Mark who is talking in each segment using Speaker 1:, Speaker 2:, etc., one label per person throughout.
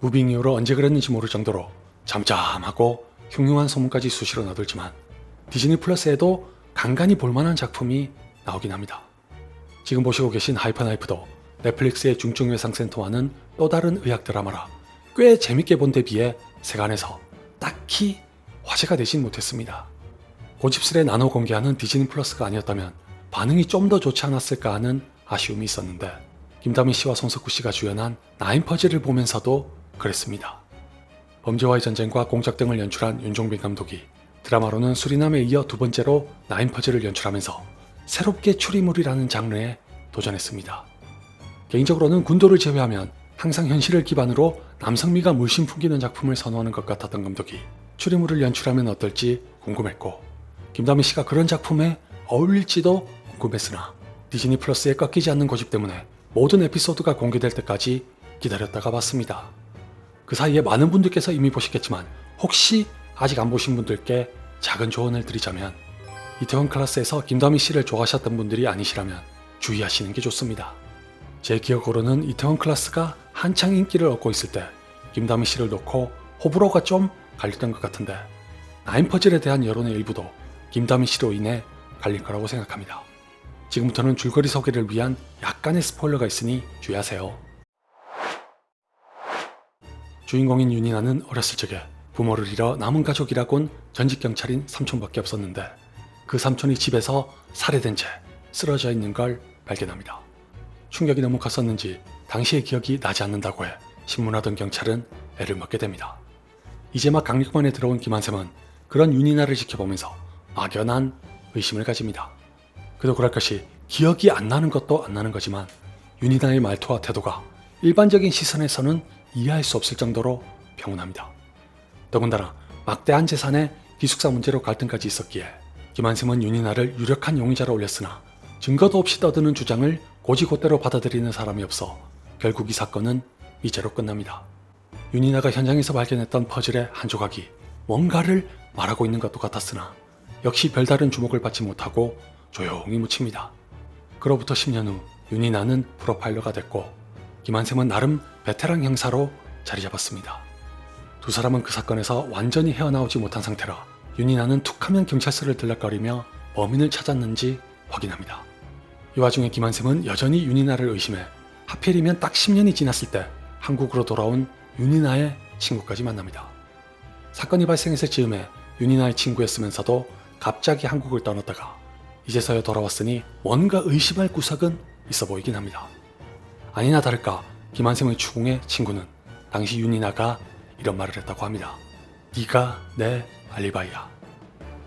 Speaker 1: 무빙 이후로 언제 그랬는지 모를 정도로 잠잠하고 흉흉한 소문까지 수시로 나돌지만 디즈니 플러스에도 간간히 볼만한 작품이 나오긴 합니다. 지금 보시고 계신 하이퍼나이프도 넷플릭스의 중증외상센터와는 또 다른 의학 드라마라 꽤 재밌게 본 데 비해 세간에서 딱히 화제가 되진 못했습니다. 고집스레 나눠 공개하는 디즈니 플러스가 아니었다면 반응이 좀 더 좋지 않았을까 하는 아쉬움이 있었는데 김다민 씨와 손석구 씨가 주연한 나인 퍼즐을 보면서도 그랬습니다. 범죄와의 전쟁과 공작 등을 연출한 윤종빈 감독이 드라마로는 수리남에 이어 두 번째로 나인 퍼즐을 연출하면서 새롭게 추리물이라는 장르에 도전했습니다. 개인적으로는 군도를 제외하면 항상 현실을 기반으로 남성미가 물씬 풍기는 작품을 선호하는 것 같았던 감독이 추리물을 연출하면 어떨지 궁금했고 김다미 씨가 그런 작품에 어울릴지도 궁금했으나 디즈니 플러스에 꺾이지 않는 고집 때문에 모든 에피소드가 공개될 때까지 기다렸다가 봤습니다. 그 사이에 많은 분들께서 이미 보셨겠지만 혹시 아직 안 보신 분들께 작은 조언을 드리자면 이태원 클라스에서 김다미 씨를 좋아하셨던 분들이 아니시라면 주의하시는 게 좋습니다. 제 기억으로는 이태원 클라스가 한창 인기를 얻고 있을 때 김다미 씨를 놓고 호불호가 좀 갈렸던 것 같은데 나인 퍼즐에 대한 여론의 일부도 김다미 씨로 인해 갈릴 거라고 생각합니다. 지금부터는 줄거리 소개를 위한 약간의 스포일러가 있으니 주의하세요. 주인공인 윤이나는 어렸을 적에 부모를 잃어 남은 가족이라곤 전직 경찰인 삼촌밖에 없었는데 그 삼촌이 집에서 살해된 채 쓰러져 있는 걸 발견합니다. 충격이 너무 컸었는지 당시의 기억이 나지 않는다고 해 신문하던 경찰은 애를 먹게 됩니다. 이제 막 강력반에 들어온 김한샘은 그런 윤이나를 지켜보면서 막연한 의심을 가집니다. 그도 그럴 것이 기억이 안 나는 것도 안 나는 거지만 윤이나의 말투와 태도가 일반적인 시선에서는 이해할 수 없을 정도로 평온합니다. 더군다나 막대한 재산의 기숙사 문제로 갈등까지 있었기에 김한샘은 윤이나를 유력한 용의자로 올렸으나 증거도 없이 떠드는 주장을 고지고대로 받아들이는 사람이 없어 결국 이 사건은 미제로 끝납니다. 윤이나가 현장에서 발견했던 퍼즐의 한 조각이 뭔가를 말하고 있는 것도 같았으나 역시 별다른 주목을 받지 못하고 조용히 묻힙니다. 그로부터 10년 후 윤이나는 프로파일러가 됐고 김한샘은 나름 베테랑 형사로 자리 잡았습니다. 두 사람은 그 사건에서 완전히 헤어나오지 못한 상태라 윤이나는 툭하면 경찰서를 들락거리며 범인을 찾았는지 확인합니다. 이 와중에 김한샘은 여전히 윤이나를 의심해 하필이면 딱 10년이 지났을 때 한국으로 돌아온 윤이나의 친구까지 만납니다. 사건이 발생했을 즈음에 윤이나의 친구였으면서도 갑자기 한국을 떠났다가 이제서야 돌아왔으니 뭔가 의심할 구석은 있어 보이긴 합니다. 아니나 다를까 김한샘의 추궁의 친구는 당시 윤이나가 이런 말을 했다고 합니다. 네가 내 알리바이야.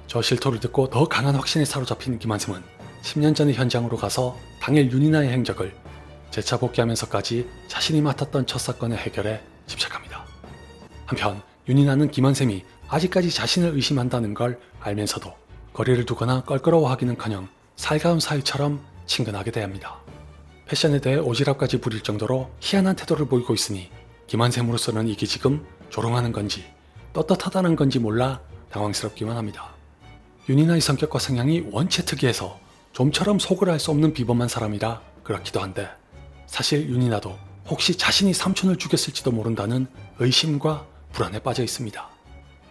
Speaker 1: 저 실토를 듣고 더 강한 확신에 사로잡힌 김한샘은 10년 전의 현장으로 가서 당일 윤이나의 행적을 재차 복귀하면서까지 자신이 맡았던 첫 사건의 해결에 집착합니다. 한편 윤이나는 김한샘이 아직까지 자신을 의심한다는 걸 알면서도 거리를 두거나 껄끄러워하기는커녕 살가운 사이처럼 친근하게 대합니다. 패션에 대해 오지랖까지 부릴 정도로 희한한 태도를 보이고 있으니 김한샘으로서는 이게 지금 조롱하는 건지 떳떳하다는 건지 몰라 당황스럽기만 합니다. 윤이나의 성격과 성향이 원체 특이해서 좀처럼 속을 알 수 없는 비범한 사람이라 그렇기도 한데 사실 윤이나도 혹시 자신이 삼촌을 죽였을지도 모른다는 의심과 불안에 빠져 있습니다.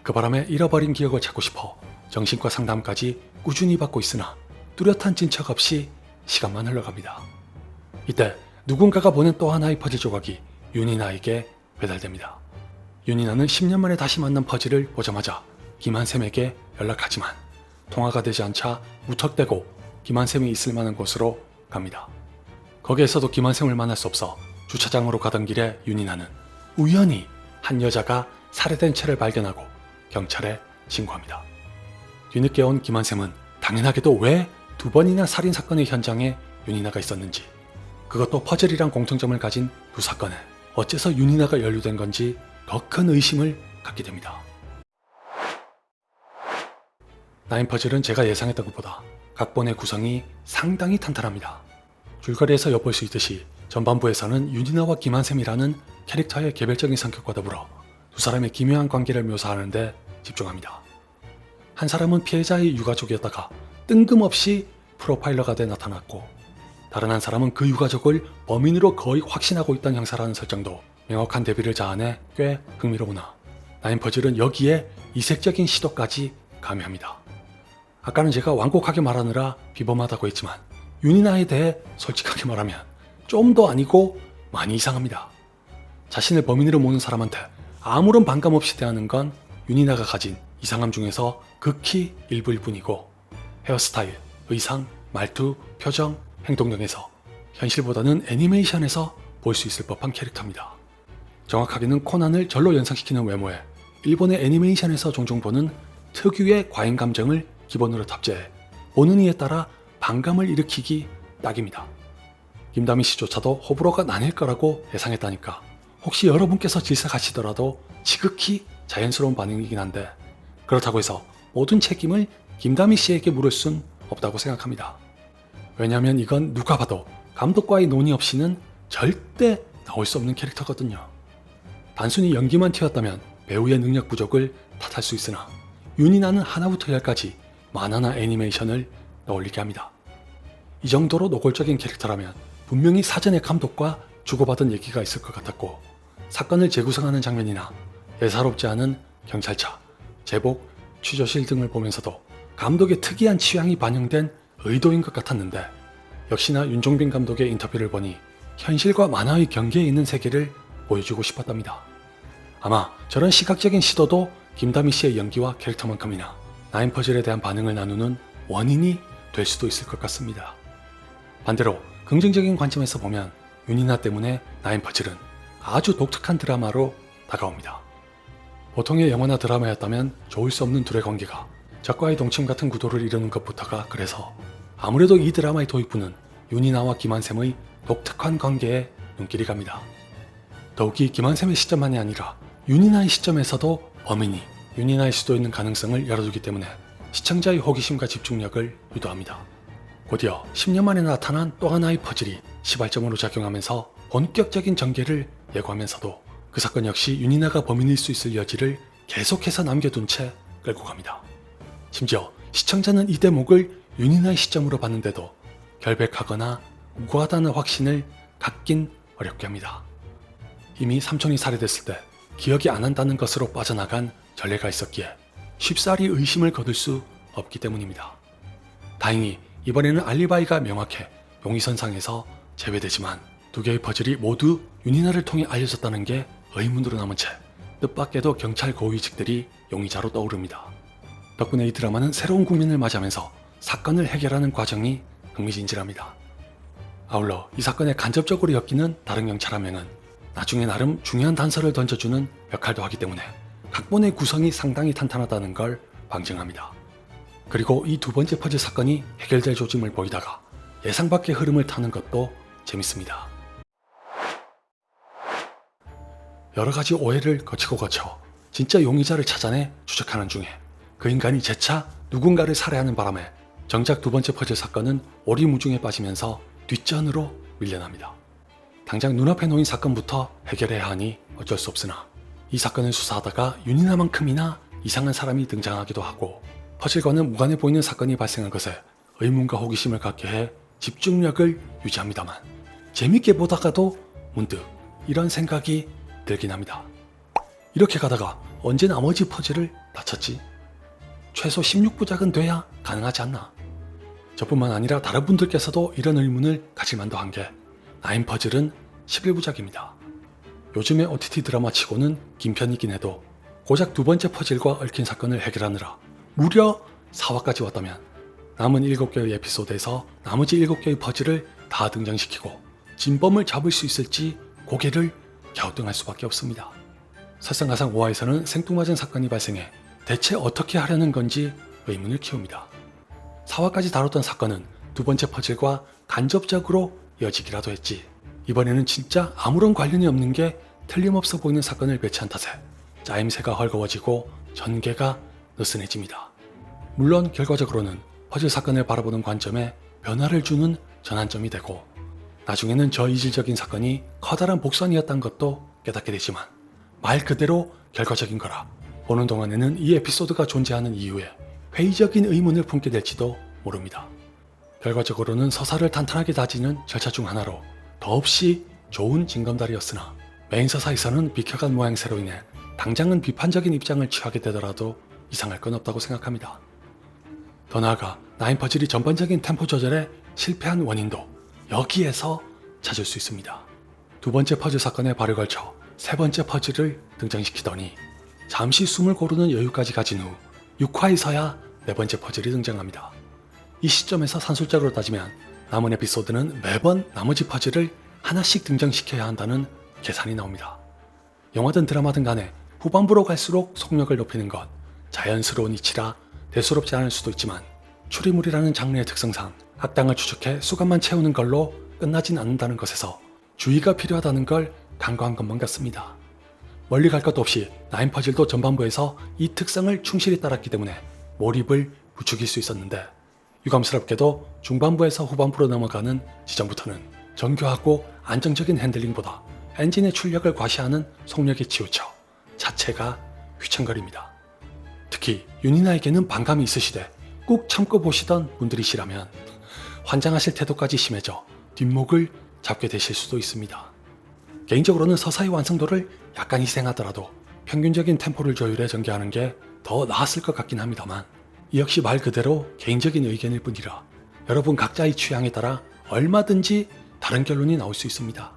Speaker 1: 그 바람에 잃어버린 기억을 찾고 싶어 정신과 상담까지 꾸준히 받고 있으나 뚜렷한 진척 없이 시간만 흘러갑니다. 이때 누군가가 보낸 또 하나의 퍼즐 조각이 윤이나에게 배달됩니다. 윤이나는 10년 만에 다시 만난 퍼즐을 보자마자 김한샘에게 연락하지만 통화가 되지 않자 무턱대고 김한샘이 있을 만한 곳으로 갑니다. 거기에서도 김한샘을 만날 수 없어 주차장으로 가던 길에 윤이나는 우연히 한 여자가 살해된 채를 발견하고 경찰에 신고합니다. 뒤늦게 온 김한샘은 당연하게도 왜 두 번이나 살인 사건의 현장에 윤이나가 있었는지 그것도 퍼즐이랑 공통점을 가진 두 사건에 어째서 윤이나가 연루된 건지 더 큰 의심을 갖게 됩니다. 나인 퍼즐은 제가 예상했던 것보다 각본의 구성이 상당히 탄탄합니다. 줄거리에서 엿볼 수 있듯이 전반부에서는 윤이나와 김한샘이라는 캐릭터의 개별적인 성격과 더불어 두 사람의 기묘한 관계를 묘사하는데 집중합니다. 한 사람은 피해자의 유가족이었다가 뜬금없이 프로파일러가 돼 나타났고 다른 한 사람은 그 유가족을 범인으로 거의 확신하고 있던 형사라는 설정도 명확한 대비를 자아내 꽤 흥미로우나 나인 퍼즐은 여기에 이색적인 시도까지 가미합니다. 아까는 제가 완곡하게 말하느라 비범하다고 했지만 윤이나에 대해 솔직하게 말하면 좀 더 아니고 많이 이상합니다. 자신을 범인으로 모는 사람한테 아무런 반감 없이 대하는 건 윤이나가 가진 이상함 중에서 극히 일부일 뿐이고 헤어스타일, 의상, 말투, 표정, 행동 등에서 현실보다는 애니메이션에서 볼 수 있을 법한 캐릭터입니다. 정확하게는 코난을 절로 연상시키는 외모에 일본의 애니메이션에서 종종 보는 특유의 과잉 감정을 기본으로 탑재해 보는 이에 따라 반감을 일으키기 딱입니다. 김다미 씨조차도 호불호가 나뉠 거라고 예상했다니까 혹시 여러분께서 질색하시더라도 지극히 자연스러운 반응이긴 한데 그렇다고 해서 모든 책임을 김다미 씨에게 물을 순 없다고 생각합니다. 왜냐하면 이건 누가 봐도 감독과의 논의 없이는 절대 나올 수 없는 캐릭터거든요. 단순히 연기만 튀었다면 배우의 능력 부족을 탓할 수 있으나 윤이나는 하나부터 열까지 만화나 애니메이션을 떠올리게 합니다. 이 정도로 노골적인 캐릭터라면 분명히 사전에 감독과 주고받은 얘기가 있을 것 같았고 사건을 재구성하는 장면이나 예사롭지 않은 경찰차, 제복, 취조실 등을 보면서도 감독의 특이한 취향이 반영된 의도인 것 같았는데 역시나 윤종빈 감독의 인터뷰를 보니 현실과 만화의 경계에 있는 세계를 보여주고 싶었답니다. 아마 저런 시각적인 시도도 김다미 씨의 연기와 캐릭터만큼이나 나인 퍼즐에 대한 반응을 나누는 원인이 될 수도 있을 것 같습니다. 반대로 긍정적인 관점에서 보면 윤이나 때문에 나인 퍼즐은 아주 독특한 드라마로 다가옵니다. 보통의 영화나 드라마였다면 좋을 수 없는 둘의 관계가 적과의 동침 같은 구도를 이루는 것부터가 그래서 아무래도 이 드라마의 도입부는 윤이나와 김한샘의 독특한 관계에 눈길이 갑니다. 더욱이 김한샘의 시점만이 아니라 윤이나의 시점에서도 범인이 윤이나일 수도 있는 가능성을 열어두기 때문에 시청자의 호기심과 집중력을 유도합니다. 곧이어 10년 만에 나타난 또 하나의 퍼즐이 시발점으로 작용하면서 본격적인 전개를 예고하면서도 그 사건 역시 윤이나가 범인일 수 있을 여지를 계속해서 남겨둔 채 끌고 갑니다. 심지어 시청자는 이 대목을 윤이나의 시점으로 봤는데도 결백하거나 무고하다는 확신을 갖긴 어렵게 합니다. 이미 삼촌이 살해됐을 때 기억이 안 난다는 것으로 빠져나간 전례가 있었기에 쉽사리 의심을 거둘 수 없기 때문입니다. 다행히 이번에는 알리바이가 명확해 용의선상에서 제외되지만 두 개의 퍼즐이 모두 윤이나를 통해 알려졌다는 게 의문으로 남은 채 뜻밖에도 경찰 고위직들이 용의자로 떠오릅니다. 덕분에 이 드라마는 새로운 국민을 맞이하면서 사건을 해결하는 과정이 흥미진진합니다. 아울러 이 사건에 간접적으로 엮이는 다른 경찰 한 명은 나중에 나름 중요한 단서를 던져주는 역할도 하기 때문에 각본의 구성이 상당히 탄탄하다는 걸 방증합니다. 그리고 이 두 번째 퍼즐 사건이 해결될 조짐을 보이다가 예상 밖의 흐름을 타는 것도 재밌습니다. 여러 가지 오해를 거치고 거쳐 진짜 용의자를 찾아내 추적하는 중에 그 인간이 재차 누군가를 살해하는 바람에 정작 두 번째 퍼즐 사건은 오리무중에 빠지면서 뒷전으로 밀려납니다. 당장 눈앞에 놓인 사건부터 해결해야 하니 어쩔 수 없으나 이 사건을 수사하다가 윤이나만큼이나 이상한 사람이 등장하기도 하고 퍼즐과는 무관해 보이는 사건이 발생한 것에 의문과 호기심을 갖게 해 집중력을 유지합니다만 재밌게 보다가도 문득 이런 생각이 들긴 합니다. 이렇게 가다가 언제 나머지 퍼즐을 다 쳤지? 최소 16부작은 돼야 가능하지 않나? 저뿐만 아니라 다른 분들께서도 이런 의문을 가질 만도 한 게 나인 퍼즐은 11부작입니다. 요즘의 OTT 드라마 치고는 긴 편이긴 해도 고작 두 번째 퍼즐과 얽힌 사건을 해결하느라 무려 4화까지 왔다면 남은 7개의 에피소드에서 나머지 7개의 퍼즐을 다 등장시키고 진범을 잡을 수 있을지 고개를 갸우뚱할 수밖에 없습니다. 설상가상 5화에서는 생뚱맞은 사건이 발생해 대체 어떻게 하려는 건지 의문을 키웁니다. 4화까지 다뤘던 사건은 두 번째 퍼즐과 간접적으로 이어지기라도 했지. 이번에는 진짜 아무런 관련이 없는 게 틀림없어 보이는 사건을 배치한 탓에 짜임새가 헐거워지고 전개가 느슨해집니다. 물론 결과적으로는 퍼즐 사건을 바라보는 관점에 변화를 주는 전환점이 되고 나중에는 저 이질적인 사건이 커다란 복선이었던 것도 깨닫게 되지만 말 그대로 결과적인 거라 보는 동안에는 이 에피소드가 존재하는 이유에 회의적인 의문을 품게 될지도 모릅니다. 결과적으로는 서사를 탄탄하게 다지는 절차 중 하나로 더없이 좋은 징검다리였으나 메인 서사에서는 비켜간 모양새로 인해 당장은 비판적인 입장을 취하게 되더라도 이상할 건 없다고 생각합니다. 더 나아가 나인 퍼즐이 전반적인 템포 조절에 실패한 원인도 여기에서 찾을 수 있습니다. 두 번째 퍼즐 사건에 발을 걸쳐 세 번째 퍼즐을 등장시키더니 잠시 숨을 고르는 여유까지 가진 후 6화에서야 네 번째 퍼즐이 등장합니다. 이 시점에서 산술적으로 따지면 남은 에피소드는 매번 나머지 퍼즐을 하나씩 등장시켜야 한다는 계산이 나옵니다. 영화든 드라마든 간에 후반부로 갈수록 속력을 높이는 것, 자연스러운 이치라 대수롭지 않을 수도 있지만 추리물이라는 장르의 특성상 악당을 추적해 수감만 채우는 걸로 끝나진 않는다는 것에서 주의가 필요하다는 걸 간과한 것만 같습니다. 멀리 갈 것도 없이 나인 퍼즐도 전반부에서 이 특성을 충실히 따랐기 때문에 몰입을 부추길 수 있었는데 유감스럽게도 중반부에서 후반부로 넘어가는 지점부터는 정교하고 안정적인 핸들링보다 엔진의 출력을 과시하는 속력에 치우쳐 자체가 휘청거립니다. 특히 윤이나에게는 반감이 있으시되 꾹 참고 보시던 분들이시라면 환장하실 태도까지 심해져 뒷목을 잡게 되실 수도 있습니다. 개인적으로는 서사의 완성도를 약간 희생하더라도 평균적인 템포를 조율해 전개하는 게 더 나았을 것 같긴 합니다만 이 역시 말 그대로 개인적인 의견일 뿐이라 여러분 각자의 취향에 따라 얼마든지 다른 결론이 나올 수 있습니다.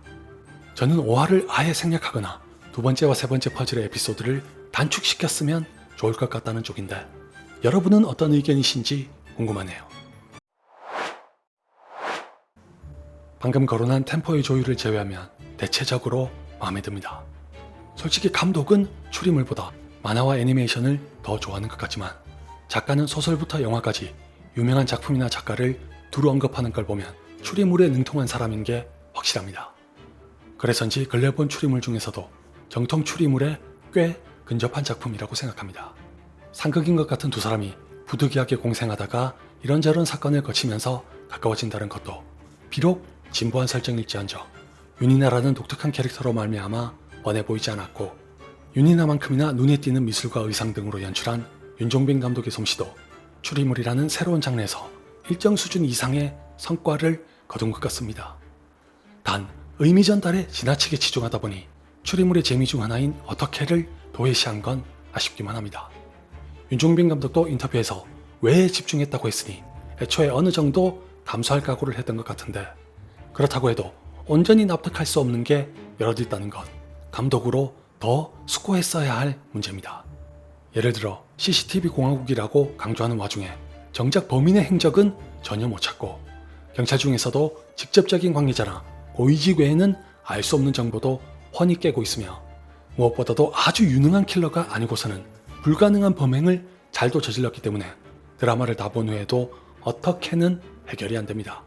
Speaker 1: 저는 5화를 아예 생략하거나 두 번째와 세 번째 퍼즐의 에피소드를 단축시켰으면 좋을 것 같다는 쪽인데 여러분은 어떤 의견이신지 궁금하네요. 방금 거론한 템포의 조율을 제외하면 대체적으로 마음에 듭니다. 솔직히 감독은 추리물보다 만화와 애니메이션을 더 좋아하는 것 같지만 작가는 소설부터 영화까지 유명한 작품이나 작가를 두루 언급하는 걸 보면 추리물에 능통한 사람인 게 확실합니다. 그래서인지 근래 본 추리물 중에서도 정통 추리물에 꽤 근접한 작품이라고 생각합니다. 상극인 것 같은 두 사람이 부득이하게 공생하다가 이런저런 사건을 거치면서 가까워진다는 것도 비록 진부한 설정일지언정 윤이나라는 독특한 캐릭터로 말미암아 뻔해 보이지 않았고 윤이나만큼이나 눈에 띄는 미술과 의상 등으로 연출한 윤종빈 감독의 솜씨도 추리물이라는 새로운 장르에서 일정 수준 이상의 성과를 거둔 것 같습니다. 단 의미 전달에 지나치게 치중하다 보니 추리물의 재미 중 하나인 어떻게를 도외시한 건 아쉽기만 합니다. 윤종빈 감독도 인터뷰에서 왜 집중했다고 했으니 애초에 어느 정도 감수할 각오를 했던 것 같은데 그렇다고 해도 온전히 납득할 수 없는 게 여럿 있다는 것 감독으로 더 숙고했어야 할 문제입니다. 예를 들어 CCTV 공화국이라고 강조하는 와중에 정작 범인의 행적은 전혀 못 찾고 경찰 중에서도 직접적인 관계자나 고위직 외에는 알 수 없는 정보도 훤히 깨고 있으며 무엇보다도 아주 유능한 킬러가 아니고서는 불가능한 범행을 잘도 저질렀기 때문에 드라마를 다 본 후에도 어떻게는 해결이 안 됩니다.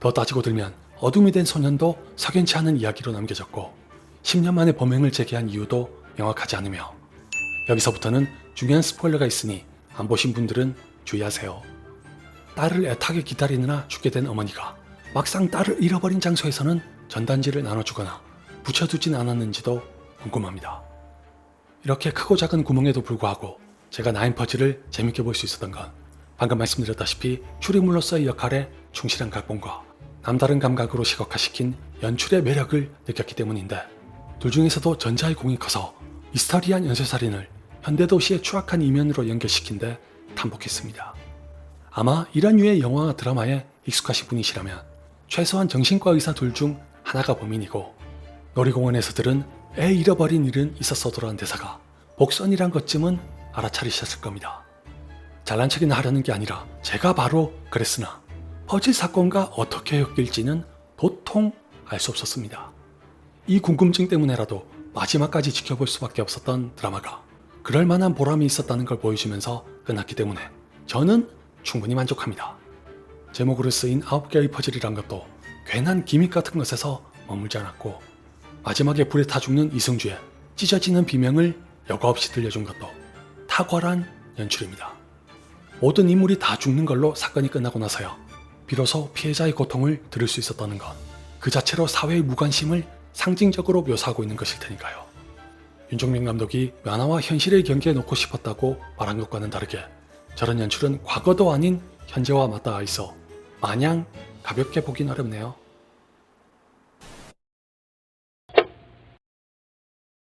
Speaker 1: 더 따지고 들면 어둠이 된 소년도 석연치 않은 이야기로 남겨졌고 10년 만에 범행을 재개한 이유도 명확하지 않으며 여기서부터는 중요한 스포일러가 있으니 안 보신 분들은 주의하세요. 딸을 애타게 기다리느라 죽게 된 어머니가 막상 딸을 잃어버린 장소에서는 전단지를 나눠주거나 붙여두진 않았는지도 궁금합니다. 이렇게 크고 작은 구멍에도 불구하고 제가 나인 퍼즐을 재밌게 볼 수 있었던 건 방금 말씀드렸다시피 추리물로서의 역할에 충실한 각본과 남다른 감각으로 시각화시킨 연출의 매력을 느꼈기 때문인데 둘 중에서도 전자의 공이 커서 미스터리한 연쇄살인을 현대도시의 추악한 이면으로 연결시킨 데 탐복했습니다. 아마 이런 류의 영화와 드라마에 익숙하신 분이시라면 최소한 정신과 의사 둘 중 하나가 범인이고 놀이공원에서 들은 애 잃어버린 일은 있었어도라는 대사가 복선이란 것쯤은 알아차리셨을 겁니다. 잘난 척이나 하려는 게 아니라 제가 바로 그랬으나 퍼즐 사건과 어떻게 엮일지는 도통 알 수 없었습니다. 이 궁금증 때문에라도 마지막까지 지켜볼 수밖에 없었던 드라마가 그럴 만한 보람이 있었다는 걸 보여주면서 끝났기 때문에 저는 충분히 만족합니다. 제목으로 쓰인 9개의 퍼즐이란 것도 괜한 기믹 같은 것에서 머물지 않았고 마지막에 불에 타 죽는 이승주의 찢어지는 비명을 여과 없이 들려준 것도 탁월한 연출입니다. 모든 인물이 다 죽는 걸로 사건이 끝나고 나서야 비로소 피해자의 고통을 들을 수 있었다는 것. 그 자체로 사회의 무관심을 상징적으로 묘사하고 있는 것일 테니까요. 윤종민 감독이 만화와 현실의 경계에 놓고 싶었다고 말한 것과는 다르게 저런 연출은 과거도 아닌 현재와 맞닿아 있어 마냥 가볍게 보긴 어렵네요.